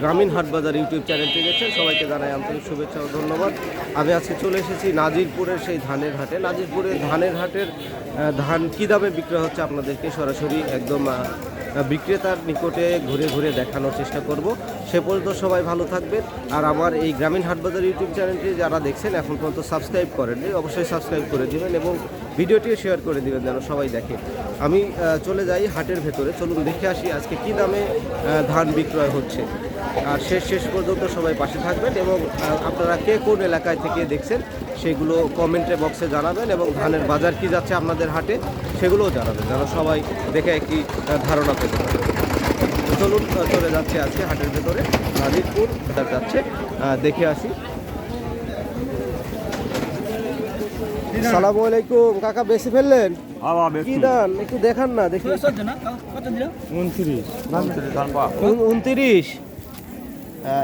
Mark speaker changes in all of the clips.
Speaker 1: গ্রামীণ হাটবাজার ইউটিউব চ্যানেলটি দেখছেন, সবাইকে জানাই আন্তরিক শুভেচ্ছা ও ধন্যবাদ। আমি আজকে চলে এসেছি নাজিরপুরের সেই ধানের হাটে। নাজিরপুরের ধানের হাটের ধান কী দামে বিক্রয় হচ্ছে আপনাদেরকে সরাসরি একদম বিক্রেতার নিকটে ঘুরে ঘুরে দেখানোর চেষ্টা করব। সে পর্যন্ত সবাই ভালো থাকবেন। আর আমার এই গ্রামীণ হাটবাজার ইউটিউব চ্যানেলটি যারা দেখছেন, এখন পর্যন্ত সাবস্ক্রাইব করেননি, অবশ্যই সাবস্ক্রাইব করে দেবেন এবং ভিডিওটিও শেয়ার করে দেবেন যেন সবাই দেখে। আমি চলে যাই হাটের ভেতরে। চলুন দেখে আসি আজকে কী দামে ধান বিক্রয় হচ্ছে। শেষ শেষ পর্যন্ত সবাই পাশে থাকবেন এবং আপনারা কে কোন এলাকায় থেকে দেখছেন সেগুলো কমেন্টে বক্সে জানাবেন এবং ধানের বাজার কি যাচ্ছে আপনাদের হাটে সেগুলোও জানাবেন যেন সবাই দেখে একটি ধারণা পেতে পারে। চলুন চলে যাচ্ছে আজকে হাটের ভেতরে। নাজিরপুর বাজার যাচ্ছে। দেখে আসি। সালামু আলাইকুম। কাকা বেশি ফেললেন? কি দান একটু দেখান না দেখি। উন- উনত্রিশ। আহ,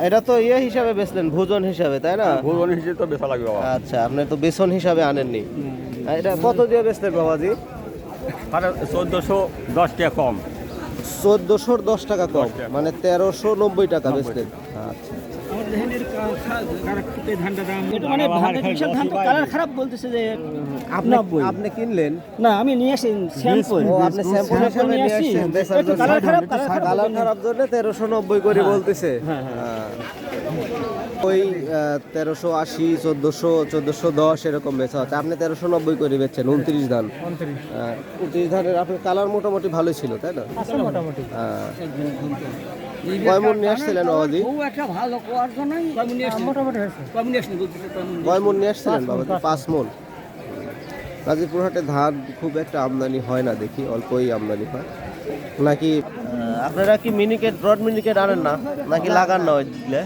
Speaker 1: এটা তো ইয়ে হিসাবে বেচলেন ভোজন হিসাবে তাই না?
Speaker 2: ভোজন হিসেবে তো বেচা লাগবে বাবা।
Speaker 1: আচ্ছা আপনি তো বেসন হিসাবে আনেননি। এটা কত দিয়ে বেচলেন বাবাজি?
Speaker 2: চোদ্দশো দশ টাকা কম।
Speaker 1: চোদ্দোশোর দশ টাকা কম মানে তেরোশো নব্বই টাকা বেচলেন। আচ্ছা।
Speaker 3: মানে ধান তো কালার খারাপ বলতেছে যে
Speaker 1: আপনি আপনি কিনলেন?
Speaker 3: না আমি নিয়ে আসি স্যাম্পল।
Speaker 1: ও আপনি স্যাম্পল হিসাবে নিয়ে
Speaker 3: একটু খারাপ কালার খারাপ
Speaker 1: কালার খারাপ জন্য তেরোশো নব্বই করে বলতেছে।
Speaker 3: হ্যাঁ, হ্যাঁ।
Speaker 1: ওই তেরোশো আশি চোদ্দোশো চোদ্দোশো দশ এরকম বেচা হচ্ছে। আপনি তেরোশো নব্বই করে বেচছেন উনত্রিশ ধান। উনত্রিশ। ধানের আপনার কালার মোটামুটি ভালোই ছিল তাই না?
Speaker 3: মোটামুটি।
Speaker 1: কয় মন নিয়ে আসছিলেন বাবাজি?
Speaker 3: ও একটা ভালো কোয়ার জন্য মোটামুটি হয়েছে। কম্বিনেশন বলতেছে
Speaker 1: কয় মন নিয়ে আসছিলেন? বাবাজি? পাঁচ মন। গাজীপুর হাটে ধান খুব একটা আমদানি হয় না দেখি অল্পই আমদানি হয়। নাকি আপনারা কি মিনিকেট ব্রড মিনিকেট আনেন না? নাকি লাগান না ওই দিলে?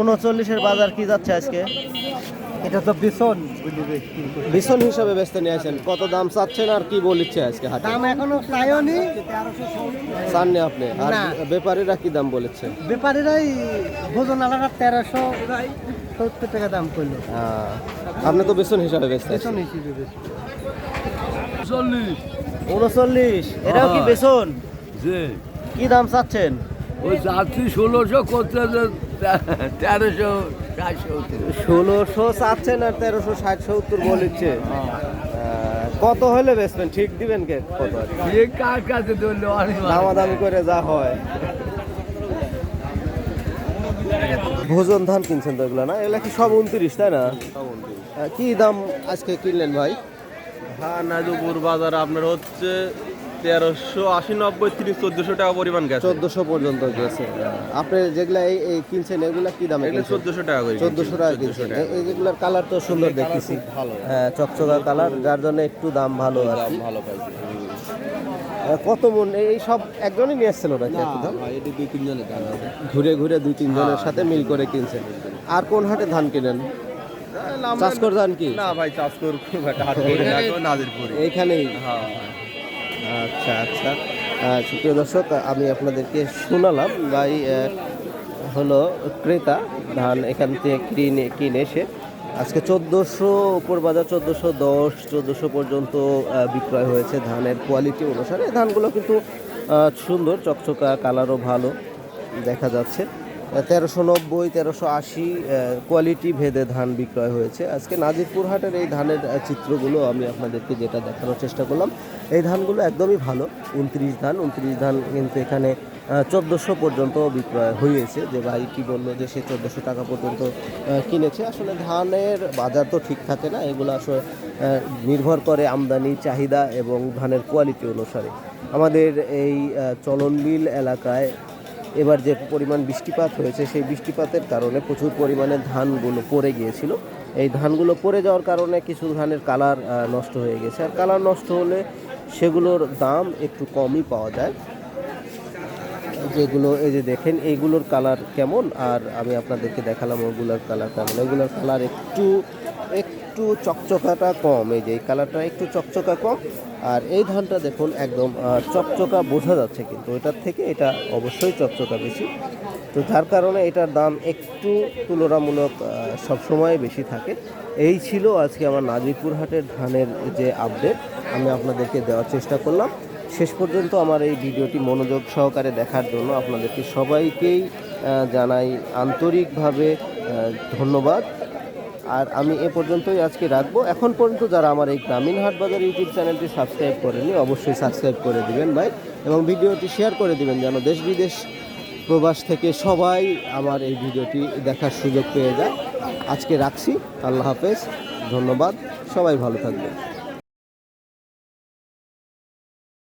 Speaker 1: উনচল্লিশের বাজার কি যাচ্ছে আজকে?
Speaker 3: এটা তো ভীষণ
Speaker 1: ভীষণ হিসাবে বেচতে নিয়ে আসেন। কত দাম চাচ্ছেন আর কি বলিচ্ছে আজকে হাটে?
Speaker 3: দাম এখনও চাইনি
Speaker 1: চাননি আপনি? আর। ব্যাপারীরা কি দাম বলেছে?
Speaker 3: ব্যাপারীরাই ভোজন আলাদা তেরোশো সত্তর টাকা দাম করল।
Speaker 1: আপনি তো বেসন হিসাবে বেচতে
Speaker 3: ভীষণ হিসেবে
Speaker 1: উনচল্লিশ। এটাও কি বেসন
Speaker 4: যে
Speaker 1: কি দাম চাচ্ছেন?
Speaker 4: ওই যাত্রী ষোলোশো করতে তেরোশো চারশো
Speaker 1: ষোলোশো চাচ্ছেন আর তেরোশো ষাট সত্তর বলিচ্ছে আহ, কত হলে বেচবেন ঠিক দিবেন কে? কত?
Speaker 4: কার কাছে ধরলে?
Speaker 1: দামাদামি করে যা হয়। ভোজন ধান কিনছেন তো এগুলো না? এগুলা কি সব উনত্রিশ তাই না? কি দাম আজকে কিনলেন ভাই?
Speaker 2: হ্যাঁ নাজুপুর বাজার আপনার হচ্ছে তেরোশো আশি নব্বই তিরিশ চোদ্দশো টাকা পরিমাণ গেছে।
Speaker 1: চোদ্দশো পর্যন্ত গেছে। আপনি যেগুলা এই এই কিনছেন এগুলা কি দামে
Speaker 2: এটা চোদ্দশো টাকা করে
Speaker 1: চোদ্দশো টাকা কিনছেন। এ- এইগুলার কালার তো সুন্দর দেখতেছি। হ্যাঁ চকচকা কালার যার জন্য একটু দাম ভালো আর কি।
Speaker 2: ভালো পাইছি।
Speaker 1: কত মন? এই সব একজনই নিয়ে এসেছিল নাকি ঘুরে ঘুরে দুই তিনজনের সাথে মিল করে কিনছেন। আর কোন হাটে ধান কিনেন? চাষকর ধান কি?
Speaker 2: না ভাই চাষ কর করি
Speaker 1: এইখানেই?
Speaker 2: হ্যাঁ।
Speaker 1: আচ্ছা আচ্ছা। সুপ্রিয় দর্শক, আমি আপনাদেরকে শোনালাম, ভাই হলো ক্রেতা ধান এখান থেকে কিনে কিনে এসে আজকে চোদ্দোশো উপর বাজার, চোদ্দোশো দশ, চোদ্দোশো পর্যন্ত বিক্রয় হয়েছে ধানের কোয়ালিটি অনুসারে। ধানগুলো কিন্তু সুন্দর, চকচকা কালারও ভালো, দেখা যাচ্ছে। তেরোশো নব্বই, তেরোশো আশি কোয়ালিটি ভেদে ধান বিক্রয় হয়েছে। আজকে নাজিরপুর হাটের এই ধানের চিত্রগুলো আমি আপনাদেরকে যেটা দেখানোর চেষ্টা করলাম, এই ধানগুলো একদমই ভালো। উনত্রিশ ধান উনত্রিশ ধান কিন্তু এখানে চোদ্দোশো পর্যন্ত বিক্রয় হয়েছে। যে ভাই কি বলল যে সে চোদ্দোশো টাকা পর্যন্ত কিনেছে। আসলে ধানের বাজার তো ঠিক থাকে না, এগুলো আসলে নির্ভর করে আমদানি, চাহিদা এবং ধানের কোয়ালিটি অনুসারে। আমাদের এই চলনবিল এলাকায় এবার যে পরিমাণ বৃষ্টিপাত হয়েছে, সেই বৃষ্টিপাতের কারণে প্রচুর পরিমাণে ধানগুলো পড়ে গিয়েছিল। এই ধানগুলো পড়ে যাওয়ার কারণে কিছু ধানের কালার নষ্ট হয়ে গেছে। আর কালার নষ্ট হলে সেগুলোর দাম একটু কমই পাওয়া যায়। যেগুলো, এই যে দেখেন, এইগুলোর কালার কেমন? আর আমি আপনাদেরকে দেখালাম ওগুলোর কালার কেমন। এগুলোর কালার একটু একটু চকচকাটা কম, এই যে এই কালারটা একটু চকচকা কম। আর এই ধানটা দেখুন একদম চকচকা বোঝা যাচ্ছে কিন্তু এটার থেকে এটা অবশ্যই চকচকা বেশি। তো যার কারণে এটার দাম একটু তুলনামূলক সবসময় বেশি থাকে। এই ছিল আজকে আমার নাজিরপুর হাটের ধানের যে আপডেট, আমি আপনাদেরকে দেওয়ার চেষ্টা করলাম। শেষ পর্যন্ত আমার এই ভিডিওটি মনোযোগ সহকারে দেখার জন্য আপনাদেরকে সবাইকেই জানাই আন্তরিকভাবে ধন্যবাদ। আর আমি এ পর্যন্তই আজকে রাখব। এখন পর্যন্ত যারা আমার এই গ্রামীণ হাট বাজার ইউটিউব চ্যানেলটি সাবস্ক্রাইব করেনি অবশ্যই সাবস্ক্রাইব করে দিবেন ভাই এবং ভিডিওটি শেয়ার করে দিবেন যেন দেশ বিদেশ প্রবাস থেকে সবাই আমার এই ভিডিওটি দেখার সুযোগ পেয়ে যায়। আজকে রাখছি। আল্লাহ হাফেজ। ধন্যবাদ। সবাই ভালো থাকবেন।